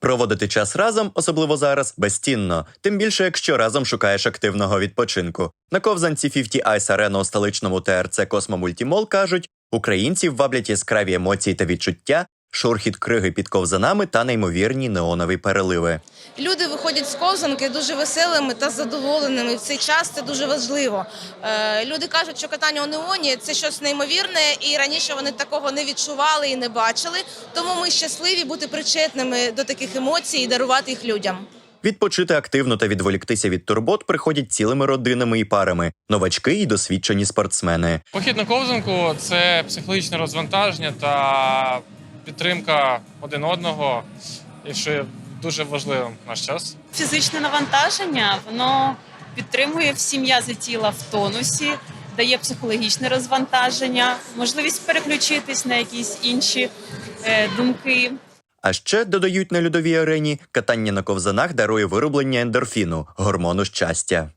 Проводити час разом, особливо зараз, безцінно, тим більше, якщо разом шукаєш активного відпочинку. На ковзанці 50 Ice Arena у столичному ТРЦ Космо Мультімол кажуть, українців ваблять яскраві емоції та відчуття, шурхіт криги під ковзанами та неймовірні неонові переливи. Люди виходять з ковзанки дуже веселими та задоволеними. В цей час це дуже важливо. Е, люди кажуть, що катання у неоні це щось неймовірне, і раніше вони такого не відчували і не бачили. Тому ми щасливі бути причетними до таких емоцій і дарувати їх людям. Відпочити активно та відволіктися від турбот приходять цілими родинами і парами, новачки і досвідчені спортсмени. Похід на ковзанку це психологічне розвантаження та підтримка один одного, і що є дуже важливим в наш час. фізичне навантаження, воно підтримує всі м'язи тіла в тонусі, дає психологічне розвантаження, можливість переключитись на якісь інші е, думки. А ще додають на льодовій арені, катання на ковзанах дарує вироблення ендорфіну, гормону щастя.